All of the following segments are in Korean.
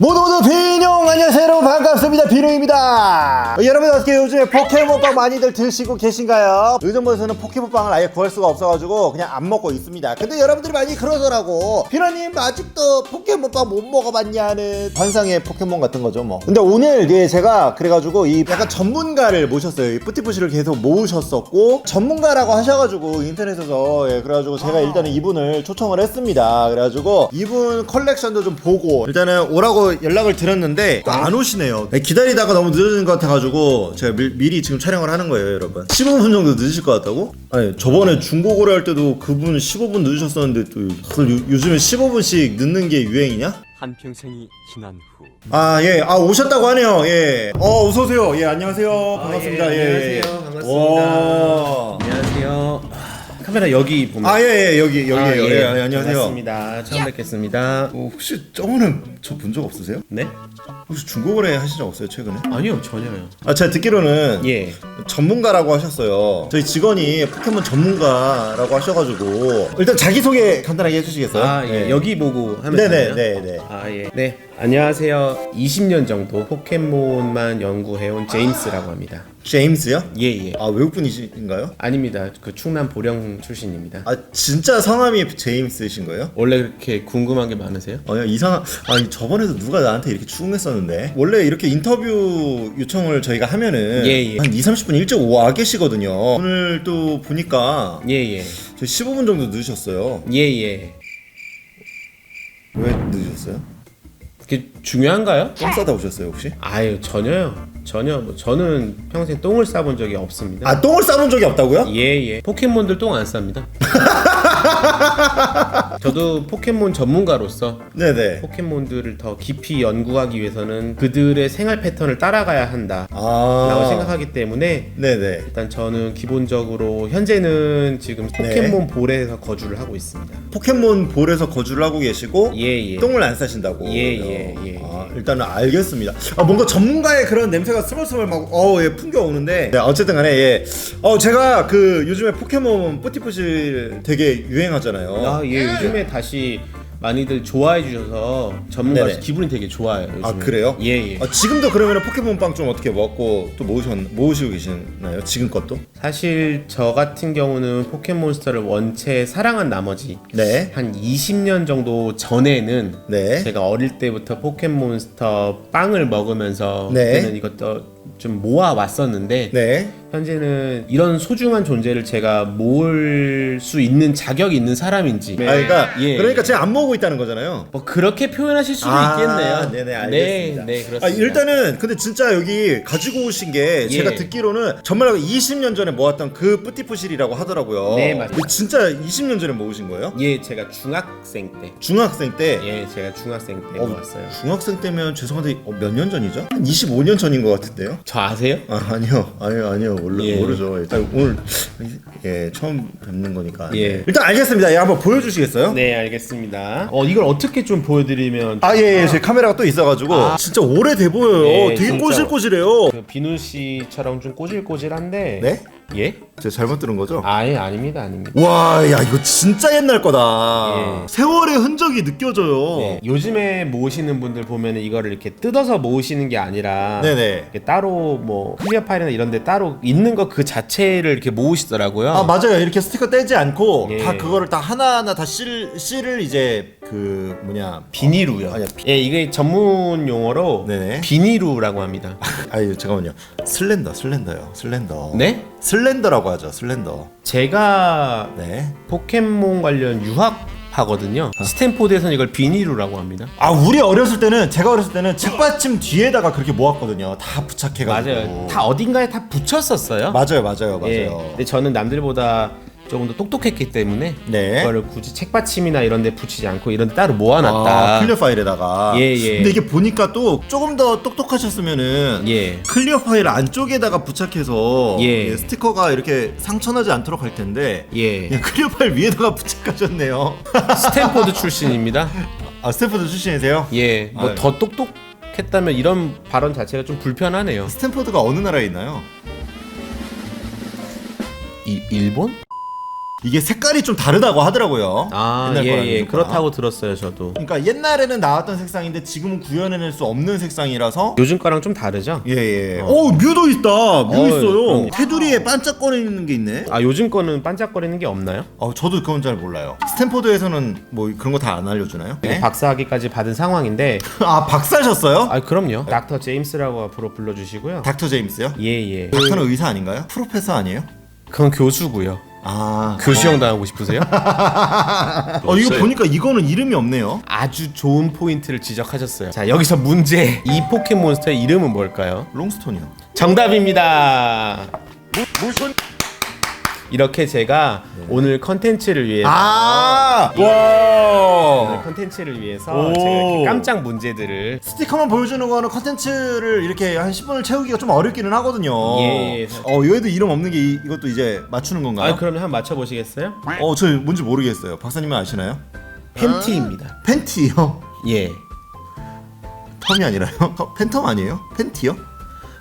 모두 모두 비 반갑습니다. 비룡입니다. 어, 여러분 어떻게 요즘에 포켓몬빵 많이들 드시고 계신가요? 요즘부에서는 포켓몬빵을 아예 구할 수가 없어가지고 그냥 안 먹고 있습니다. 근데 여러분들이 많이 그러더라고. 비룡님 아직도 포켓몬빵 못 먹어봤냐는 관상의 포켓몬 같은 거죠 뭐. 근데 오늘 예, 제가 그래가지고 이 약간 전문가를 모셨어요. 이 뿌티푸시를 계속 모으셨었고 전문가라고 하셔가지고 인터넷에서 예, 그래가지고 제가 일단은 이분을 초청을 했습니다. 그래가지고 이분 컬렉션도 좀 보고 일단은 오라고 연락을 드렸는데 또 안 오시네요. 네, 기다리다가 너무 늦어진 것 같아가지고 제가 미, 미리 지금 촬영을 하는 거예요 여러분 15분 정도 늦으실 것 같다고? 아니 저번에 중고거래 할 때도 그분 15분 늦으셨었는데 또 요, 요즘에 15분씩 늦는 게 유행이냐? 한평생이 지난 후 아, 예. 아, 오셨다고 하네요. 예. 어, 어서오세요. 예, 안녕하세요. 반갑습니다. 예, 예. 안녕하세요. 반갑습니다. 와. 아, 카메라 여기 보면. 아, 예, 예. 여기, 여기에요. 아, 예, 예, 안녕하세요. 반갑습니다. 처음 뵙겠습니다. 어, 혹시 저번에 저 본 적 없으세요? 네? 혹시 중고거래 하신 적 없어요, 최근에? 아니요, 전혀요. 아, 제가 듣기로는 예. 전문가라고 하셨어요. 저희 직원이 포켓몬 전문가라고 하셔가지고 일단 자기소개 간단하게 해주시겠어요? 아, 예. 네. 여기 보고 하면 네네, 되나요? 네, 네. 아, 예. 네. 안녕하세요. 20년 정도 포켓몬만 연구해온 제임스라고 합니다. 제임스요? 예, 예. 아, 외국 분이신가요? 아닙니다. 그 충남 보령 출신입니다. 아, 진짜 성함이 제임스이신 거예요? 원래 그렇게 궁금한 게 많으세요? 아니 이상한 아니 저번에도 누가 나한테 이렇게 추궁했었는데 원래 이렇게 인터뷰 요청을 저희가 하면은 예, 예. 한 2, 30분 일찍 와 계시거든요 오늘 또 보니까 예, 예. 저 15분 정도 늦으셨어요 예, 예. 왜 늦으셨어요? 그게 중요한가요? 똥 싸다 오셨어요 혹시? 아유, 전혀요. 전혀. 뭐 저는 평생 똥을 싸본 적이 없습니다. 아 똥을 싸본 적이 없다고요? 예, 예. 포켓몬들 똥 안 쌉니다. 저도 포켓몬 전문가로서 네네 포켓몬들을 더 깊이 연구하기 위해서는 그들의 생활 패턴을 따라가야 한다. 아 라고 생각하기 때문에 네네 일단 저는 기본적으로 현재는 지금 네. 포켓몬 볼에서 거주를 하고 있습니다. 포켓몬 볼에서 거주를 하고 계시고 예, 예. 똥을 안 싸신다고 예, 예, 예. 아, 일단은 알겠습니다 아 뭔가 전문가의 그런 냄새가 스멀스멀 막 어우 예 풍겨 오는데 네, 어쨌든 간에 예. 어 제가 그 요즘에 포켓몬 뿌티뿌실 되게 유행하잖아요 아, 예. 요즘 에 다시 많이들 좋아해 주셔서 전문가로서 네네. 기분이 되게 좋아요. 요즘에. 아 그래요? 예, 예. 아, 지금도 그러면 포켓몬 빵 좀 어떻게 먹고 또 모으셨 모으시고 계시나요? 지금 것도? 사실 저 같은 경우는 포켓몬스터를 원체 사랑한 나머지 네. 한 20년 정도 전에는 네. 제가 어릴 때부터 포켓몬스터 빵을 먹으면서 네. 그때는 이것도 좀 모아 왔었는데 네. 현재는 이런 소중한 존재를 제가 모을 수 있는 자격이 있는 사람인지 아 그러니까 예. 그러니까 제가 안 먹고 있다는 거잖아요. 뭐 그렇게 표현하실 수도 아, 있겠네요. 네네 알겠습니다. 네, 네 그렇습니다. 아, 일단은 근데 진짜 여기 가지고 오신 게 예. 제가 듣기로는 정말 20년 전에 모았던 그 뿌띠푸실이라고 하더라고요. 네, 맞습니다. 진짜 20년 전에 모으신 거예요? 예, 제가 중학생 때. 중학생 때. 예, 제가 중학생 때 어, 모았어요. 중학생 때면 죄송한데 어, 몇년 전이죠? 한 25년 전인 것 같은데요? 저 아세요? 아 아니요 아니요 아니요 모르, 예. 모르죠 일단 오늘 예 처음 뵙는 거니까 예. 일단 알겠습니다 예 한번 보여주시겠어요? 네, 알겠습니다. 어, 이걸 어떻게 좀 보여드리면 아, 예, 예, 제 카메라가 또 있어가지고. 진짜 오래돼 보여요. 예, 되게 진짜. 꼬실꼬실해요. 그 비누 씨처럼 좀 꼬질꼬질한데. 네? 예? 제가 잘못 들은 거죠? 아예 아닙니다, 아닙니다. 와, 야, 이거 진짜 옛날 거다. 예. 세월의 흔적이 느껴져요. 네, 요즘에 모으시는 분들 보면 이거를 이렇게 뜯어서 모으시는 게 아니라 네네. 이렇게 따로 뭐 클리어 파일이나 이런 데 따로 있는 거 그 자체를 이렇게 모으시더라고요. 아, 맞아요. 이렇게 스티커 떼지 않고, 예. 다 그거를 다 하나하나 다 실, 실을 이제, 그, 뭐냐. 비니루요. 아니야, 예, 이게 전문 용어로 네네. 비니루라고 합니다. 아유, 잠깐만요. 슬렌더, 슬렌더요. 슬렌더. 네? 슬렌더라고 하죠, 슬렌더. 제가 네. 포켓몬 관련 유학 하거든요. 스탠포드에서는 이걸 비니루라고 합니다. 아, 우리 어렸을 때는, 제가 어렸을 때는 책받침 뒤에다가 그렇게 모았거든요. 다 부착해가지고. 맞아요. 다 어딘가에 다 붙였었어요. 맞아요, 맞아요, 맞아요. 예. 근데 저는 남들보다 조금 더 똑똑했기 때문에 네. 그거를 굳이 책받침이나 이런 데 붙이지 않고 이런 데 따로 모아놨다. 아, 클리어 파일에다가. 예, 예. 근데 이게 보니까 또 조금 더 똑똑하셨으면은 예. 클리어 파일 안쪽에다가 부착해서 예. 예, 스티커가 이렇게 상처나지 않도록 할 텐데 예. 그냥 클리어 파일 위에다가 부착하셨네요. 스탠포드 출신입니다. 아 스탠포드 출신이세요? 예. 뭐 아유. 더 똑똑했다면 이런 발언 자체가 좀 불편하네요. 스탠포드가 어느 나라에 있나요? 이 일본? 이게 색깔이 좀 다르다고 하더라고요. 아, 옛날 예, 거랑 예. 요즘 그렇다고 들었어요, 저도. 그러니까 옛날에는 나왔던 색상인데 지금은 구현해낼 수 없는 색상이라서 요즘 거랑 좀 다르죠? 예예. 오 뮤도 있다. 뮤 어, 있어요. 그럼요. 테두리에 반짝거리는 게 있네. 아, 요즘 거는 반짝거리는 게 없나요? 어 저도 그건 잘 몰라요. 스탠포드에서는 뭐 그런 거 다 안 알려주나요? 네? 박사학위까지 받은 상황인데 아 박사셨어요? 아, 그럼요. 닥터 제임스라고 앞으로 불러 주시고요. 닥터 제임스요? 예, 예. 닥터는 의사 아닌가요? 프로페서 아니에요? 그건 교수고요. 아. 교수형 당하고 싶으세요? 어 이거 보니까 이거는 이름이 없네요. 아주 좋은 포인트를 지적하셨어요. 자, 여기서 문제. 이 포켓몬스터의 이름은 뭘까요? 롱스톤이요. 정답입니다. 이렇게 제가 오늘 컨텐츠를 위해서 아. 오늘 와. 컨텐츠를 위해서 오. 제가 이렇게 깜짝 문제들을 스티커만 보여주는 거는 컨텐츠를 이렇게 한 10분을 채우기가 좀 어렵기는 하거든요. 예, 예. 어, 얘도 이름 없는 게 이, 이것도 이제 맞추는 건가요? 아 그러면 한번 맞춰 보시겠어요? 어, 저 뭔지 모르겠어요. 박사님은 아시나요? 팬티입니다. 팬티요? 예. 텀이 아니라요? 어, 팬텀 아니에요? 팬티요?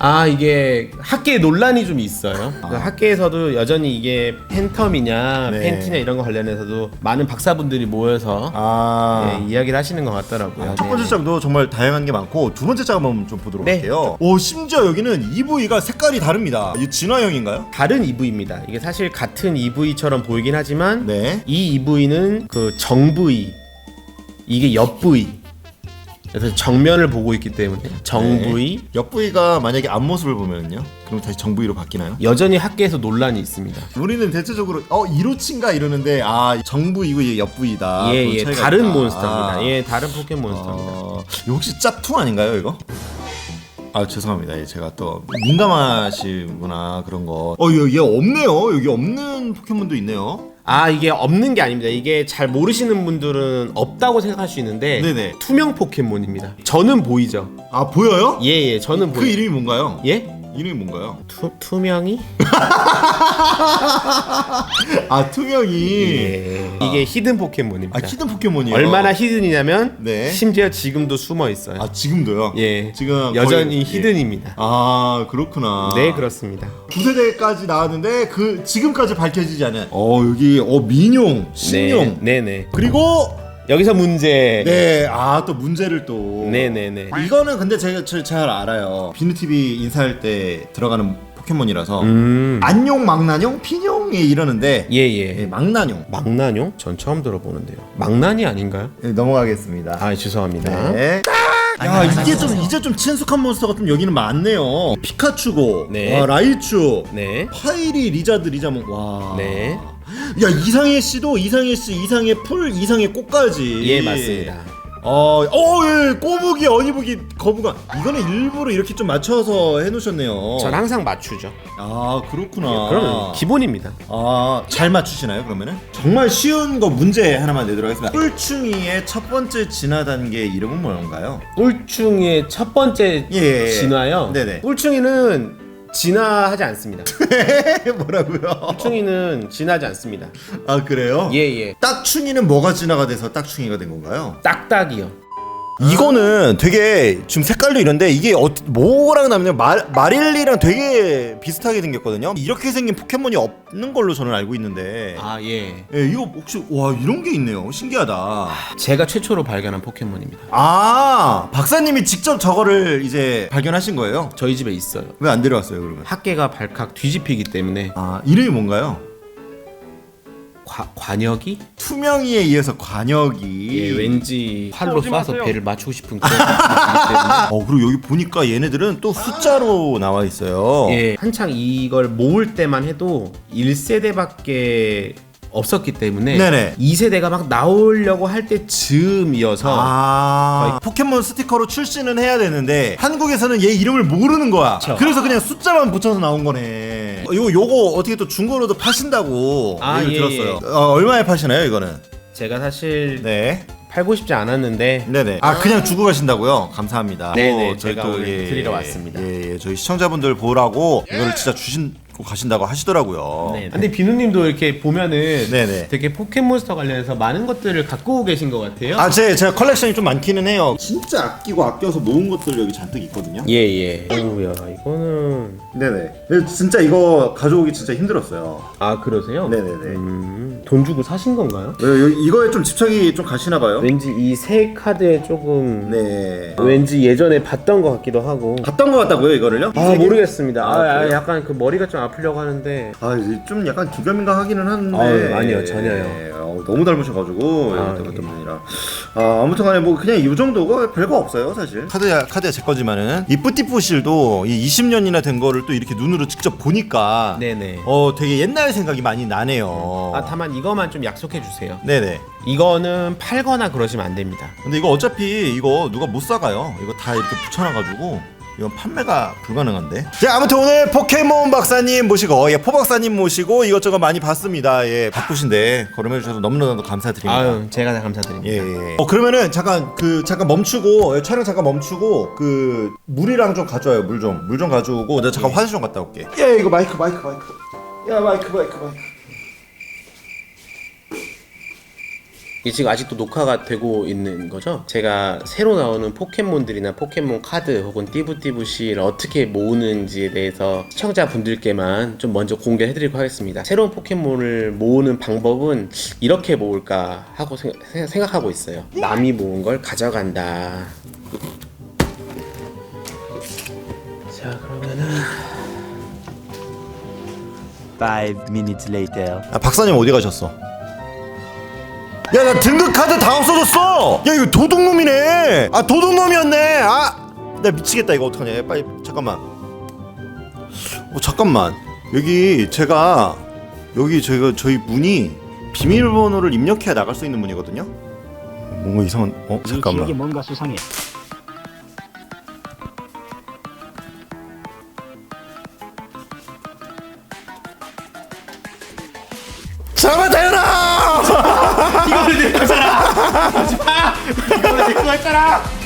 아 이게 학계에 논란이 좀 있어요. 그 학계에서도 여전히 이게 팬텀이냐 네. 팬티냐 이런 거 관련해서도 많은 박사분들이 모여서 아. 예, 이야기를 하시는 것 같더라고요. 첫 번째 네. 짝도 정말 다양한 게 많고 두 번째 짝 한번 좀 보도록 네. 할게요. 오 심지어 여기는 EV가 색깔이 다릅니다. 이 진화형인가요? 다른 EV입니다. 이게 사실 같은 EV처럼 보이긴 하지만 네. 이 EV는 그 정-V 이게 옆-V 그래서 정면을 보고 있기 때문에 정-V 옆 부위가 만약에 앞모습을 보면요, 그럼 다시 정 부위로 바뀌나요? 여전히 학계에서 논란이 있습니다. 우리는 대체적으로 어 이로친가 이러는데 아 정부이고 얘 옆부이다. 예, 그런 예, 차이가 다른 있다. 몬스터입니다. 아. 예, 다른 포켓몬스터입니다. 어, 이거 혹시 짭퉁 아닌가요 이거? 아 죄송합니다. 예, 제가 또 민감하시구나 그런 거. 어, 얘, 얘 없네요. 여기 없는 포켓몬도 있네요. 아 이게 없는 게 아닙니다. 이게 잘 모르시는 분들은 없다고 생각할 수 있는데 네네. 투명 포켓몬입니다. 저는 보이죠. 아 보여요? 예, 예, 저는 그 보이. 이름이 뭔가요? 예? 이름이 뭔가요? 투 투명이? 아 투명이. 예. 이게 히든 포켓몬입니다. 아 히든 포켓몬이요. 얼마나 히든이냐면 네. 심지어 지금도 숨어 있어요. 아 지금도요? 예. 지금 여전히 거의- 히든입니다. 아 그렇구나. 네, 그렇습니다. 두 세대까지 나왔는데 그 지금까지 밝혀지지 않은. 어 여기 어 민용, 신용. 네, 네, 네. 그리고 여기서 문제. 네, 아 또 문제를 또. 네, 네, 네. 이거는 근데 제가 저- 잘 알아요. 비누 TV 인사할 때 들어가는 포켓몬이라서 음. 안용, 망나뇽, 피뇽이 이러는데 예, 예, 예. 망나뇽. 망나뇽? 전 처음 들어보는데요. 망나니 아닌가요? 네, 넘어가겠습니다. 아, 죄송합니다. 네. 야 이게 좀 이제 좀 친숙한 몬스터가 좀 여기는 많네요. 피카츄고, 네. 와, 라이츄, 네. 파이리, 리자드, 리자몽. 와. 네. 야 이상해 씨도 이상해 씨, 이상해 풀, 이상해 꽃까지. 예, 맞습니다. 어, 어, 예, 꼬부기, 어니부기, 거부가 이거는 일부러 이렇게 좀 맞춰서 해놓으셨네요. 전 항상 맞추죠. 아 그렇구나. 그러면 기본입니다. 아, 잘 맞추시나요, 그러면은? 정말 쉬운 거 문제 하나만 내도록 하겠습니다. 꿀충이의 첫 번째 진화 단계 이름은 뭔가요? 꿀충이의 첫 번째 예. 진화요. 네네. 꿀충이는 진화하지 않습니다. 뭐라고요? 꿀충이는 진화하지 않습니다. 아, 그래요? 예, 예. 딱충이는 뭐가 진화가 돼서 딱충이가 된 건가요? 딱딱이요. 이거는 되게 지금 색깔도 이런데 이게 어, 뭐랑 나면 말 마릴리랑 되게 비슷하게 생겼거든요. 이렇게 생긴 포켓몬이 없는 걸로 저는 알고 있는데. 아, 예. 예, 이거 혹시 와 이런 게 있네요. 신기하다. 제가 최초로 발견한 포켓몬입니다. 아 박사님이 직접 저거를 이제 발견하신 거예요? 저희 집에 있어요. 왜 안 데려왔어요 그러면? 학계가 발칵 뒤집히기 때문에 아 이름이 뭔가요? 과, 관역이? 투명이에 이어서 관역이. 예, 왠지 활로 쏴서 배를 맞추고 싶은 그런 때문에 어 그리고 여기 보니까 얘네들은 또 숫자로 나와 있어요. 예, 한창 이걸 모을 때만 해도 1세대밖에 없었기 때문에 네네. 2세대가 막 나오려고 할 때쯤이어서 아 포켓몬 스티커로 출시는 해야 되는데 한국에서는 얘 이름을 모르는 거야. 그쵸. 그래서 그냥 숫자만 붙여서 나온 거네. 어, 요 요거 어떻게 또 중고로도 파신다고 아, 얘기를 예, 들었어요. 어, 얼마에 파시나요 이거는? 제가 사실 네. 팔고 싶지 않았는데 네네. 아 그냥 주고 가신다고요? 감사합니다. 네네, 어, 저희 제가 오늘 드리러 왔습니다. 예, 예, 저희 시청자분들 보라고 이거를 진짜 주신 고 가신다고 하시더라고요. 네. 근데 비누님도 이렇게 보면은 네네. 되게 포켓몬스터 관련해서 많은 것들을 갖고 계신 것 같아요. 아, 제 제가 컬렉션이 좀 많기는 해요. 진짜 아끼고 아껴서 모은 것들 여기 잔뜩 있거든요. 예예. 오우야 이거는 네네. 근데 진짜 이거 가져오기 진짜 힘들었어요. 아 그러세요? 네네네. 음. 돈 주고 사신 건가요? 왜 여기 이거에 좀 집착이 좀 가시나 봐요? 왠지 이 세 카드에 조금 네. 왠지 예전에 봤던 것 같기도 하고 봤던 것 같다고요 이거를요? 아 모르겠습니다. 아, 아, 아, 그래요? 약간 그 머리가 좀 아프려고 하는데 아, 좀 약간 기가민가 하기는 한데. 아유, 아니요, 전혀요. 예, 어, 너무 닮으셔가지고 아, 이것도 예. 어떤 분이라. 아, 아무튼간에 뭐 그냥 이 정도가 별거 없어요 사실. 카드야 카드야 제 거지만은 이 뿌띠뿌실도 이 20년이나 된 거를 또 이렇게 눈으로 직접 보니까 네네. 어 되게 옛날 생각이 많이 나네요. 아 다만 이거만 좀 약속해 주세요. 네네. 이거는 팔거나 그러시면 안 됩니다. 근데 이거 어차피 이거 누가 못 사가요. 이거 다 이렇게 붙여놔가지고 이건 판매가 불가능한데. 자 아무튼 오늘 포켓몬 박사님 모시고 예, 포 박사님 모시고 이것저것 많이 봤습니다. 예 바쁘신데 걸음해 주셔서 너무나도 감사드립니다. 아유 제가 다 감사드립니다. 예, 예. 어 그러면은 잠깐 그 잠깐 멈추고 예, 촬영 잠깐 멈추고 그 물이랑 좀 가져와요 물 좀 물 좀 가져오고 내가 잠깐 화장실 좀 갔다 올게. 야 이거 마이크 마이크 마이크. 야 마이크 마이크 마이크. 이게 지금 아직도 녹화가 되고 있는 거죠? 제가 새로 나오는 포켓몬들이나 포켓몬 카드 혹은 띠부띠부씨를 어떻게 모으는지에 대해서 시청자분들께만 좀 먼저 공개해드리고 하겠습니다. 새로운 포켓몬을 모으는 방법은 이렇게 모을까 하고 생- 생- 생각하고 있어요. 남이 모은 걸 가져간다. 자 그러면은 Five minutes later. 아 박사님 어디 가셨어? 야 나 등급 카드 다 없어졌어. 야 이거 도둑놈이네. 아 도둑놈이었네. 아나 미치겠다 이거 어떡하냐. 빨리 잠깐만. 어 잠깐만. 여기 제가 여기 저희가 저희 문이 비밀번호를 입력해야 나갈 수 있는 문이거든요. 뭔가 이상한. 어 잠깐만. 뭔가 수상해. 다현아. 이거를